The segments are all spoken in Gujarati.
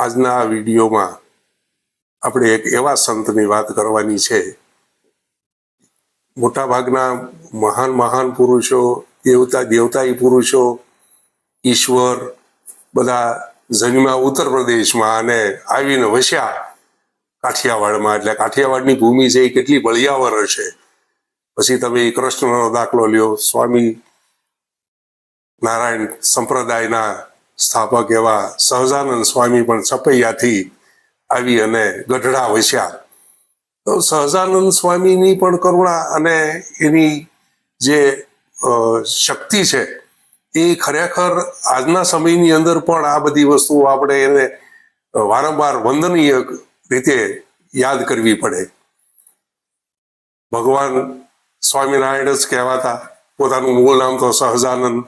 આજના આ વિડીયોમાં આપણે એક એવા સંતની વાત કરવાની છે. મોટા ભાગના મહાન મહાન પુરુષો, દેવતા દેવતાઈ પુરુષો, ઈશ્વર, બધા જન્મ્યા ઉત્તર પ્રદેશમાં અને આવીને વસ્યા કાઠિયાવાડમાં. એટલે કાઠિયાવાડની ભૂમિ છે એ કેટલી બળિયાવર હશે. પછી તમે કૃષ્ણનો દાખલો લ્યો. સ્વામી નારાયણ સંપ્રદાયના સ્થાપક એવા સહજાનંદ સ્વામી પણ છપૈયાથી આવી અને ગઢડા વસ્યા. તો સહજાનંદ સ્વામીની પણ કરુણા અને એની જે શક્તિ છે, એ ખરેખર આજના સમયની અંદર પણ આ બધી વસ્તુઓ આપણે એને વારંવાર વંદનીય રીતે યાદ કરવી પડે. ભગવાન સ્વામિનારાયણ જ કહેવાતા, પોતાનું મૂળ નામ તો સહજાનંદ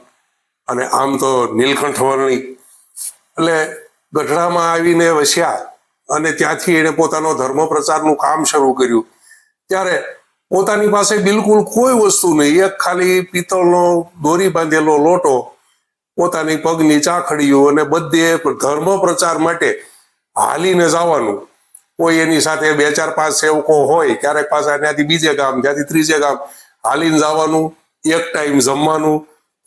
અને આમ તો નીલકંઠ વર્ણી એટલે ગઢડામાં આવીને વસ્યા અને ત્યાંથી એણે પોતાનો ધર્મ પ્રચારનું કામ શરૂ કર્યું. ત્યારે પોતાની પાસે બિલકુલ કોઈ વસ્તુ નહીં. એક ખાલી પિત્તળનો દોરી બાંધેલો લોટો, પોતાની પગની ચાખડીઓ અને બધે ધર્મ પ્રચાર માટે હાલીને જવાનું. કોઈ એની સાથે બે ચાર પાંચ સેવકો હોય, ક્યારેક પાછા ત્યાંથી બીજે ગામ, ત્યાંથી ત્રીજે ગામ હાલીને જવાનું, એક ટાઈમ જમવાનું,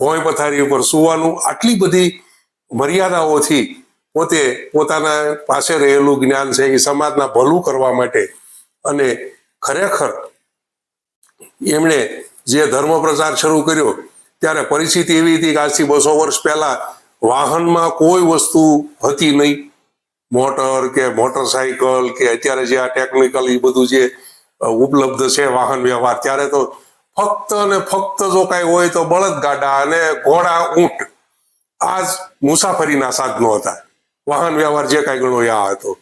ભોંય પથારી ઉપર સુવાનું. આટલી બધી મર્યાદાઓથી પોતે પોતાના પાસે રહેલું જ્ઞાન છે એ સમાજના ભલું કરવા માટે અને ખરેખર એમણે જે ધર્મ પ્રચાર શરૂ કર્યો, ત્યારે પરિસ્થિતિ એવી હતી કે આજથી બસો વર્ષ પહેલા વાહનમાં કોઈ વસ્તુ હતી નહીં. મોટર કે મોટરસાયકલ કે અત્યારે જે આ ટેકનિકલ એ બધું જે ઉપલબ્ધ છે વાહન વ્યવહાર, ત્યારે તો ફક્ત ને ફક્ત જો કાંઈ હોય તો બળદગાડા અને ઘોડા ઊંટ આ મુસાફરીના સાધનો હતા. વાહન વ્યવહાર જે કાંઈ ગણો આ હતો.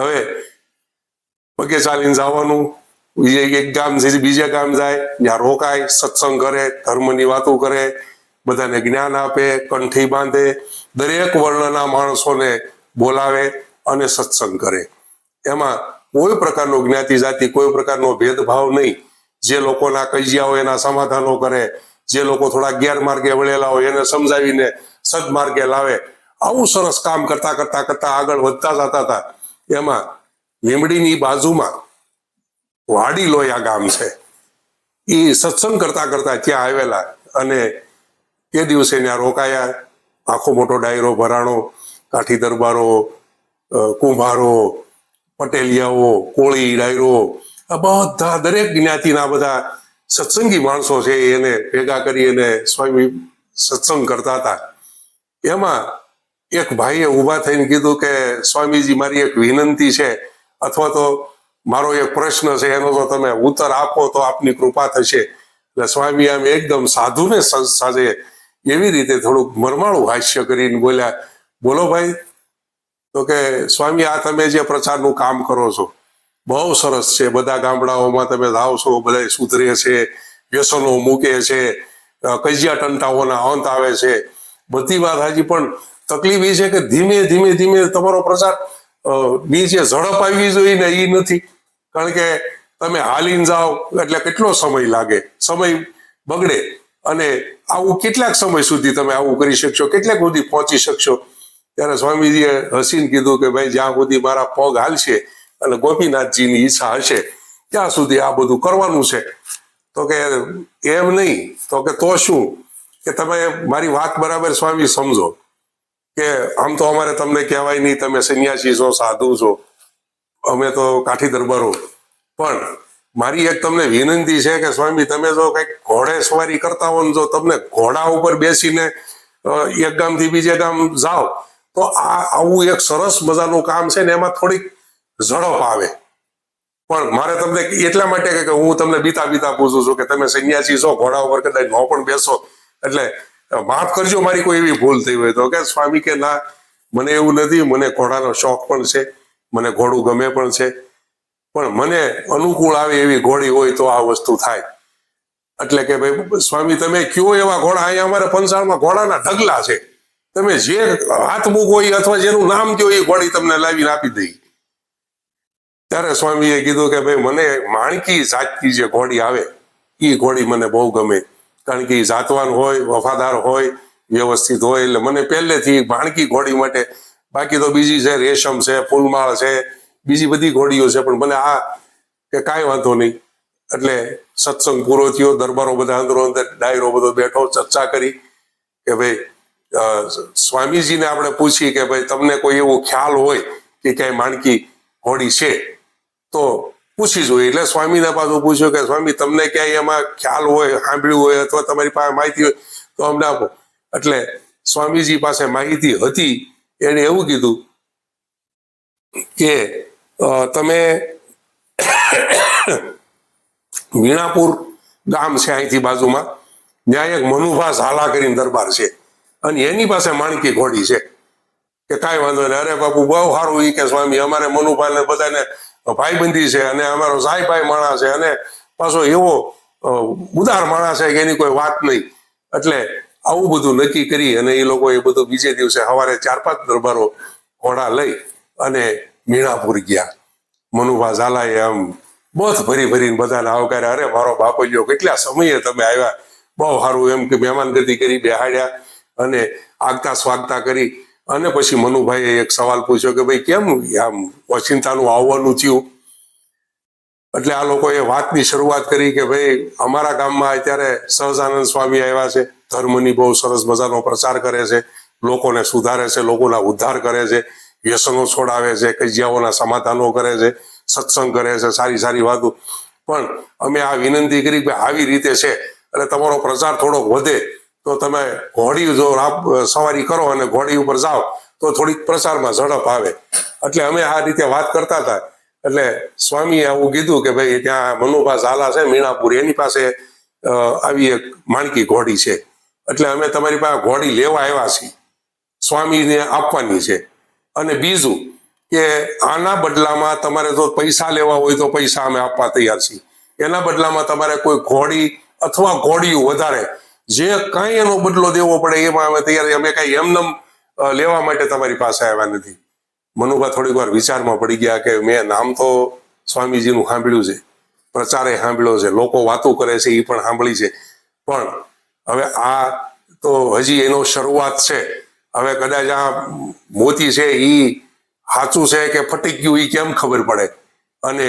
હવે પગે ચાલીને જવાનું એક ગામ બીજે ગામ જાય, ત્યાં રોકાય, સત્સંગ કરે, ધર્મની વાતો કરે, બધાને જ્ઞાન આપે, કંઠી બાંધે, દરેક વર્ણના માણસોને બોલાવે અને સત્સંગ કરે. એમાં કોઈ પ્રકારનો જ્ઞાતિ જાતિ કોઈ પ્રકારનો ભેદભાવ નહીં. જે લોકોના કજિયાઓ એના સમાધાનો કરે જે લોકો થોડા ગેરમાર્ગે વળેલા હોય એને સમજાવીને સદમાર્ગે લાવે. આવું સરસ કામ કરતા કરતા કરતા આગળ વધતા જતા હતા. એમાં લીમડીની બાજુમાં વાડી લોયા ગામ છે. એ સત્સંગ કરતા કરતા ત્યાં આવેલા અને તે દિવસે ત્યાં રોકાયા. આખો મોટો ડાયરો ભરાણો, કાઠી દરબારો કુંભારો, પટેલિયાઓ, કોળી, ડાયરો, આ બધા દરેક જ્ઞાતિના બધા સત્સંગી માણસો છે એને ભેગા કરી અને સ્વામી સત્સંગ કરતા હતા. એમાં એક ભાઈએ ઊભા થઈને કીધું કે, સ્વામીજી, મારી એક વિનંતી છે, અથવા તો મારો એક પ્રશ્ન છે, એનો તો તમે ઉત્તર આપો તો આપની કૃપા થશે. એટલે સ્વામી આમ એકદમ સાધુને સાજે એવી રીતે થોડુંક મરમાળું હાસ્ય કરીને બોલ્યા, બોલો ભાઈ, તો કે સ્વામી, આ તમે જે પ્રચારનું કામ કરો છો બહુ સરસ છે. બધા ગામડાઓમાં તમે જાઓ છો બધા સુધરે છે, વ્યસનો મૂકે છે કજિયા ટંટાઓના અંત આવે છે. બધી વાત હાજી, પણ તકલીફ એ છે કે ધીમે ધીમે ધીમે તમારો પ્રચારની જે ઝડપ આવી જોઈએ ને એ નથી. કારણ કે તમે હાલીને જાઓ, એટલે કેટલો સમય લાગે? સમય બગડે. અને આવું કેટલાક સમય સુધી તમે આવું કરી શકશો? કેટલાક સુધી પહોંચી શકશો? ત્યારે સ્વામીજીએ હસીને કીધું કે, ભાઈ, જ્યાં સુધી મારા પગ હાલશે અને ગોપીનાથજીની ઈચ્છા હશે, ત્યાં સુધી આ બધું કરવાનું છે. તો કે એમ નહીં, તો કે તો શું? કે તમે મારી વાત બરાબર સ્વામી સમજો. કે આમ તો અમારે તમને કહેવાય નહીં, તમે સંન્યાસી છો, સાધુ છો, અમે તો કાઠી દરબારો. પણ મારી એક તમને વિનંતી છે કે સ્વામી, તમે જો કંઈક ઘોડે સવારી કરતા હો જો તમને ઘોડા ઉપર બેસીને એક ગામથી બીજે ગામ જાઓ, તો આ આવું એક સરસ મજાનું કામ છે ને એમાં થોડીક ઝડપ આવે. પણ મારે તમને એટલા માટે કે હું તમને બીતા બીતા પૂછું છું કે તમે સંન્યાસી છો, ઘોડા ઉપર કદાચ ન પણ બેસો. એટલે માફ કરજો મારી કોઈ એવી ભૂલ થઈ હોય તો. કે સ્વામી કે ના, મને એવું નથી, મને ઘોડાનો શોખ પણ છે, મને ઘોડું ગમે પણ છે. પણ મને અનુકૂળ આવે એવી ઘોડી હોય તો આ વસ્તુ થાય. એટલે કે ભાઈ, સ્વામી, તમે કયો એવા ઘોડા? અહીંયા અમારે પંચાળમાં ઘોડાના ઢગલા છે. તમે જે હાથ મૂકો અથવા જેનું નામ કયો, એ ઘોડી તમને લાવીને આપી દઈ. ત્યારે સ્વામીએ કીધું કે ભાઈ, મને માણકી જાતની જે ઘોડી આવે એ ઘોડી મને બહુ ગમે. કારણ કે એ જાતવાન હોય, વફાદાર હોય, વ્યવસ્થિત હોય, એટલે મને પહેલેથી માણકી ઘોડી માટે, બાકી તો બીજી છે રેશમ છે, ફૂલમાળ છે, બીજી બધી ઘોડીઓ છે, પણ મને આ કે કાંઈ વાંધો નહીં. એટલે સત્સંગ પૂરો થયો, દરબારો બધા અંદરો અંદર, ડાયરો બધો બેઠો, ચર્ચા કરી કે ભાઈ સ્વામીજીને આપણે પૂછી કે ભાઈ, તમને કોઈ એવો ખ્યાલ હોય કે ક્યાંય માણકી ઘોડી છે? તો પૂછી જોઈએ. એટલે સ્વામીના પાછું પૂછ્યું કે, સ્વામી, તમને ક્યાંય એમાં ખ્યાલ હોય, સાંભળ્યું હોય અથવા તમારી પાસે માહિતી હોય, તો અમને આપો. એટલે સ્વામીજી પાસે માહિતી હતી. એને એવું કીધું કે તમે વીણાપુર ગામ છે અહીંથી બાજુમાં. ત્યાં એક મનુભા ઝાલા કરીને દરબાર છે. અને એની પાસે માણકી ઘોડી છે. કે કાંઈ વાંધો નહીં. અરે બાપુ, બહુ સારું. એ કે, સ્વામી, અમારે મનુભાઈને બધાને ભાઈબંધી છે અને અમારો સાઈ ભાઈ માણસ છે અને પાછો એવો ઉદાર માણસ છે કે એની કોઈ વાત નહીં. એટલે આવું બધું નક્કી કરી અને એ લોકો એ બધું બીજે દિવસે સવારે ચાર પાંચ દરબારો ઘોડા લઈ અને મીણાપુર ગયા. મનુભા ઝાલાએ આમ બસ ભરી ભરીને બધાને આવકાર્યા. અરે, મારો બાપલ્યો કેટલા સમયે તમે આવ્યા? બહુ સારું એમ કે મહેમાનગતિ કરી બેહાડ્યા અને આગતા સ્વાગતા કરી. અને પછી મનુભાઈએ એક સવાલ પૂછ્યો કે ભાઈ કેમ આમ ઓચિંતાનું આવવાનું થયું? એટલે આ લોકોએ વાતની શરૂઆત કરી કે ભાઈ અમારા ગામમાં અત્યારે સહજાનંદ સ્વામી આવ્યા છે, ધર્મની બહુ સરસ મજાનો પ્રચાર કરે છે, લોકોને સુધારે છે, લોકોના ઉદ્ધાર કરે છે, વ્યસનો છોડાવે છે કજિયાઓના સમાધાનો કરે છે, સત્સંગ કરે છે, સારી સારી વાતો. પણ અમે આ વિનંતી કરી કે આવી રીતે છે, એટલે તમારો પ્રચાર થોડોક વધે. તો તમે ઘોડી જો સવારી કરો અને ઘોડી ઉપર જાઓ, તો થોડીક પ્રચારમાં ઝડપ આવે. એટલે અમે આ રીતે વાત કરતા હતા. એટલે સ્વામીએ આવું કીધું કે ભાઈ, ત્યાં મનુભા ઝાલા છે, મીણાપુર, એની પાસે આવી એક માણકી ઘોડી છે. એટલે અમે તમારી પાસે ઘોડી લેવા આવ્યા છીએ. સ્વામીને આપવાની છે. અને બીજું કે આના બદલામાં તમારે જો પૈસા લેવા હોય તો પૈસા અમે આપવા તૈયાર છીએ. એના બદલામાં તમારે કોઈ ઘોડી અથવા ઘોડીયું વધારે જે કાંઈ એનો બદલો દેવો પડે એમાં અમે તૈયાર અમે કાંઈ એમનેમ લેવા માટે તમારી પાસે આવ્યા નથી. મનુભા થોડીક વાર વિચારમાં પડી ગયા કે મેં નામ તો સ્વામીજીનું સાંભળ્યું છે, પ્રચારે સાંભળ્યો છે, લોકો વાતો કરે છે એ પણ સાંભળી છે. પણ હવે આ તો હજી એનો શરૂઆત છે. હવે કદાચ આ મોતી છે એ સાચું છે કે ફટી ગયું એ કેમ ખબર પડે? અને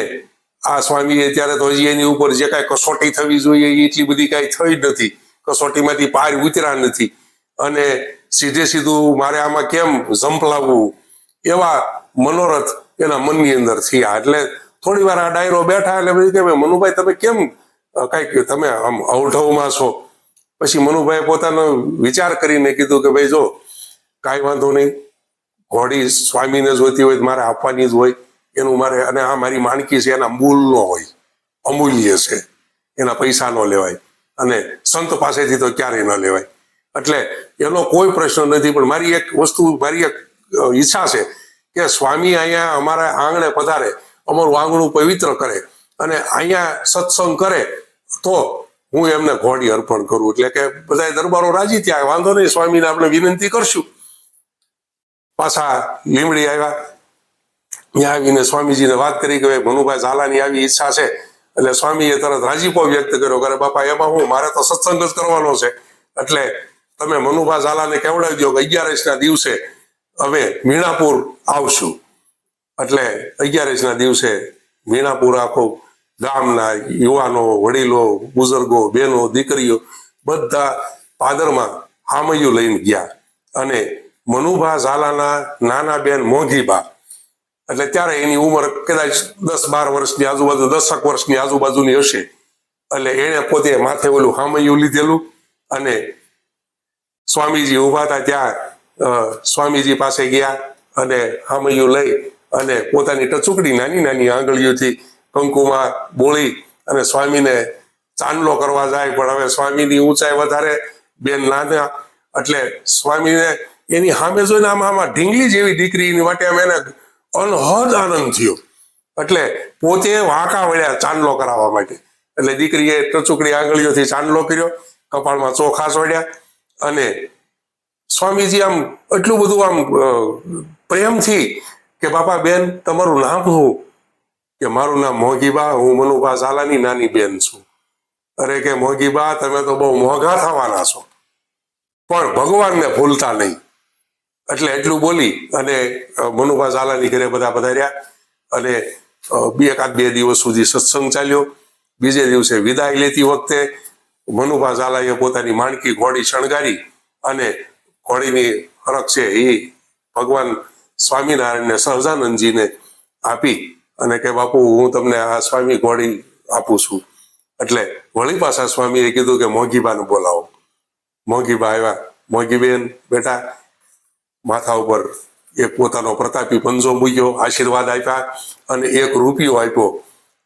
આ સ્વામી ત્યારે તો હજી એની ઉપર જે કાંઈ કસોટી થવી જોઈએ એટલી બધી કાંઈ થઈ જ નથી. કસોટીમાંથી પાર ઉતર્યા નથી. અને સીધે સીધું મારે આમાં કેમ ઝંપલાવવું એવા મનોરથ એના મનની અંદર થયા. એટલે થોડી વાર આ ડાયરો બેઠા એટલે પછી કે ભાઈ મનુભાઈ, તમે કેમ કંઈક તમે આમ અવઢવમાં છો? પછી મનુભાઈ પોતાનો વિચાર કરીને કીધું કે, ભાઈ, જો, કાંઈ વાંધો નહીં. ઘોડી સ્વામીને જોતી હોય, મારે આપવાની જ હોય. એનું મારે, અને આ મારી માણકી છે, એના મૂલ નો હોય. અમૂલ્ય છે. એના પૈસા ન લેવાય. અને સંત પાસેથી તો ક્યારેય ન લેવાય. એટલે એનો કોઈ પ્રશ્ન નથી, પણ મારી એક વસ્તુ, મારી એક ઈચ્છા છે કે સ્વામી અહીંયા અમારા આંગણે પધારે, અમારું આંગણું પવિત્ર કરે અને અહીંયા સત્સંગ કરે, તો હું એમને ઘોડી અર્પણ કરું. એટલે કે બધા દરબારો રાજી થયા. વાંધો નહીં, સ્વામીને આપણે વિનંતી કરશું. પાછા લીમડી આવ્યા. ત્યાં આવીને સ્વામીજીને વાત કરી કે ભાઈ મનુભાઈ ઝાલાની આવી ઈચ્છા છે. એટલે સ્વામીએ તરત રાજીપો વ્યક્ત કર્યો કે અરે બાપા, એમાં હું, મારે તો સત્સંગ જ કરવાનો છે. એટલે તમે મનુભા ઝાલાને કેવડાવી દો કે અગિયારસના દિવસે અમે મીણાપુર આવશું. એટલે અગિયારસના દિવસે મીણાપુર આખું ગામના યુવાનો, વડીલો, બુઝુર્ગો, બહેનો, દીકરીઓ બધા પાદરમાં હામૈયું લઈને ગયા. અને મનુભા ઝાલાના નાના બેન મોંઘીબા એટલે ત્યારે એની ઉંમર કદાચ દસ, બાર વર્ષની આજુબાજુ, દસક વર્ષની આજુબાજુની હશે. એટલે એણે પોતે માથે ઓલું હામયું લીધેલું અને સ્વામીજી ઊભા હતા ત્યાં સ્વામીજી પાસે ગયા અને હામયું લઈ અને પોતાની ટચુકડી નાની નાની આંગળીઓથી કંકુમાં બોળી અને સ્વામીને ચાંદલો કરવા જાય, પણ હવે સ્વામીની ઊંચાઈ વધારે, બેન નાના એટલે સ્વામીને એની સામે જોઈને આમાં આમાં ઢીંગલી જેવી દીકરીની માટે અમે એને અનહદ આનંદ થયો. એટલે પોતે વાંકા વળ્યા ચાંદલો કરાવવા માટે. એટલે દીકરીએ ટચુકડી આંગળીઓથી ચાંદલો કર્યો, કપાળમાં ચોખા સોડ્યા અને સ્વામીજી આમ એટલું બધું આમ પ્રેમથી કે, બાપા બેન, તમારું નામ હું? કે, મારું નામ મોગીબા, હું મનુભા ઝાલાની નાની બેન છું. અરે કે, મોગીબા, તમે તો બહુ મોંઘા થવાના છો. પણ ભગવાનને ભૂલતા નહીં. એટલે એટલું બોલી અને મનુભા ઝાલાની ઘરે બધા પધાર્યા અને બે એકાદ બે દિવસ સુધી સત્સંગ ચાલ્યો. બીજે દિવસે વિદાય લેતી વખતે મનુભા ઝાલાએ પોતાની માણકી ઘોડી શણગારી અને ઘોડીની હરખ છે એ ભગવાન સ્વામિનારાયણને સહજાનંદજીને આપી અને કે, બાપુ, હું તમને આ સ્વામી ઘોડી આપું છું. એટલે વળી પાછા સ્વામીએ કીધું કે, મોગીબાને બોલાવો. મોગીબા આવ્યા. મોગીબેન, બેટા માથા ઉપર એક પોતાનો પ્રતાપી પંજો મૂક્યો, આશીર્વાદ આપ્યા અને એક રૂપિયો આપ્યો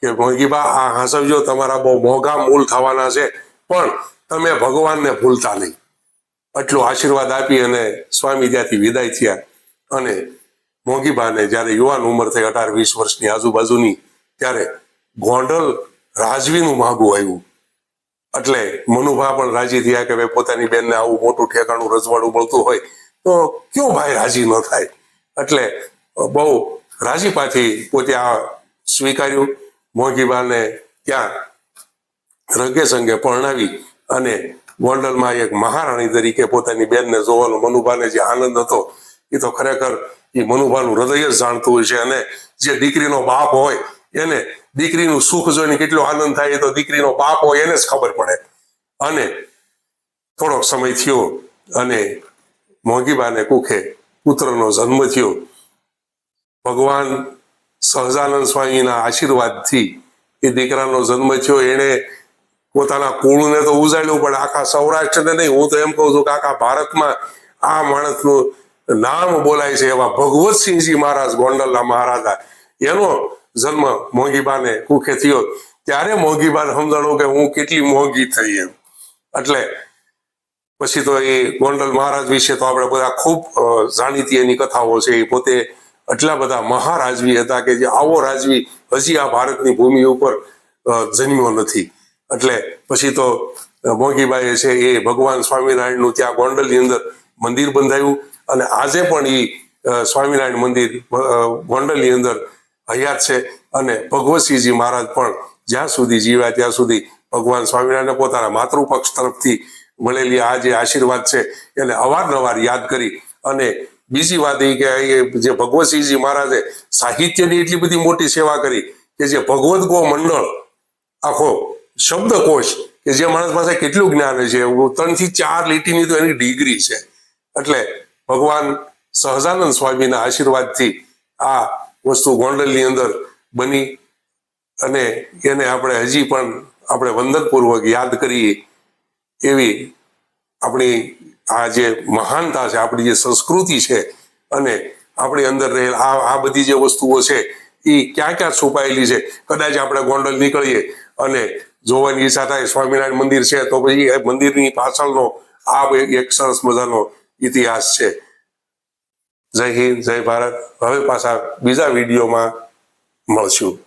કે ભોંગીબા આ હાંસવજો, તમારા બહુ મોંઘા મૂલ થવાના છે, પણ તમે ભગવાનને ભૂલતા નહીં. આટલો આશીર્વાદ આપી અને સ્વામી ત્યાંથી વિદાય થયા અને મોગીબાને જ્યારે યુવાન ઉંમર થઈ, અઢાર, વીસ વર્ષની આજુબાજુની, ત્યારે ગોંડલ રાજવીનું માગું આવ્યું. એટલે મનુભા પણ રાજી થયા કે ભાઈ, પોતાની બેનને આવું મોટું ઠેકાણું રજવાડું મળતું હોય તો કયો ભાઈ રાજી ન થાય? એટલે બહુ રાજીપાથી પોતે આ સ્વીકાર્યું. મોગીબાને ત્યાં રંગે સંગે પરણાવી અને ગોંડલમાં એક મહારાણી તરીકે પોતાની બેનને જોવાનો મનુભાને જે આનંદ હતો, એ તો ખરેખર એ મનુભાનું હૃદય જ જાણતું હોય છે. અને જે દીકરીનો બાપ હોય, એને દીકરીનું સુખ જોઈને કેટલો આનંદ થાય એ તો દીકરીનો બાપ હોય એને જ ખબર પડે. અને થોડોક સમય થયો અને મોગીબાને કુખે પુત્રનો જન્મ થયો. ભગવાન સહજાનંદ સ્વામીના આશીર્વાદથી એ દીકરાનો જન્મ થયો. એણે પોતાના કુળને તો ઉજાડ્યું, પણ આખા સૌરાષ્ટ્રને નહીં. હું તો એમ કહું છું કે આખા ભારતમાં આ માણસનું નામ બોલાય છે એવા ભગવતસિંહજી મહારાજ, ગોંડલના મહારાજા. એનો જન્મ મોંઘીબાને કુખે થયો. ત્યારે મોંઘીબાને સમજાણું કે હું કેટલી મોંઘી થઈ એમ. એટલે પછી તો એ ગોંડલ મહારાજ વિશે તો આપણે બધા ખૂબ જાણીતી એની કથાઓ છે. એ પોતે એટલા બધા મહારાજવી હતા કે જે આવો રાજવી હજી આ ભારતની ભૂમિ ઉપર જન્મ્યો નથી. એટલે પછી તો અ, છે એ ભગવાન સ્વામિનારાયણનું ત્યાં ગોંડલની અંદર મંદિર બંધાયું અને આજે પણ એ સ્વામિનારાયણ મંદિર ગોંડલની અંદર હયાત છે અને ભગવતસિંહજી મહારાજ પણ જ્યાં સુધી જીવ્યા ત્યાં સુધી ભગવાન સ્વામિનારાયણ પોતાના માતૃપક્ષ તરફથી મળેલી આ જે આશીર્વાદ છે, એને અવારનવાર યાદ કરી અને બીજી વાત એ કે જે ભગવતસિંહજી મહારાજે સાહિત્યની એટલી બધી મોટી સેવા કરી કે જે ભગવદ ગો મંડળ, આખો શબ્દકોશ કે જે માણસ પાસે કેટલું જ્ઞાન છે ત્રણથી ચાર લીટીની તો એની ડિગ્રી છે. એટલે ભગવાન સહજાનંદ સ્વામીના આશીર્વાદથી આ વસ્તુ ગોંડલની અંદર બની અને એને આપણે હજી પણ આપણે વંદનપૂર્વક યાદ કરીએ એવી આપણી આ જે મહાનતા છે, આપણી જે સંસ્કૃતિ છે અને આપણી અંદર રહેલ આ આ બધી જે વસ્તુઓ છે એ ક્યાં ક્યાં છુપાયેલી છે? કદાચ આપણે ગોંડલ નીકળીએ અને જોવાની ઈચ્છા થાય સ્વામિનારાયણ મંદિર છે, તો પછી એ મંદિરની પાછળનો આ એક- સરસ મજાનો ઇતિહાસ છે. જય હિન્દ, જય ભારત. હવે પાછા બીજા વિડીયોમાં મળશું.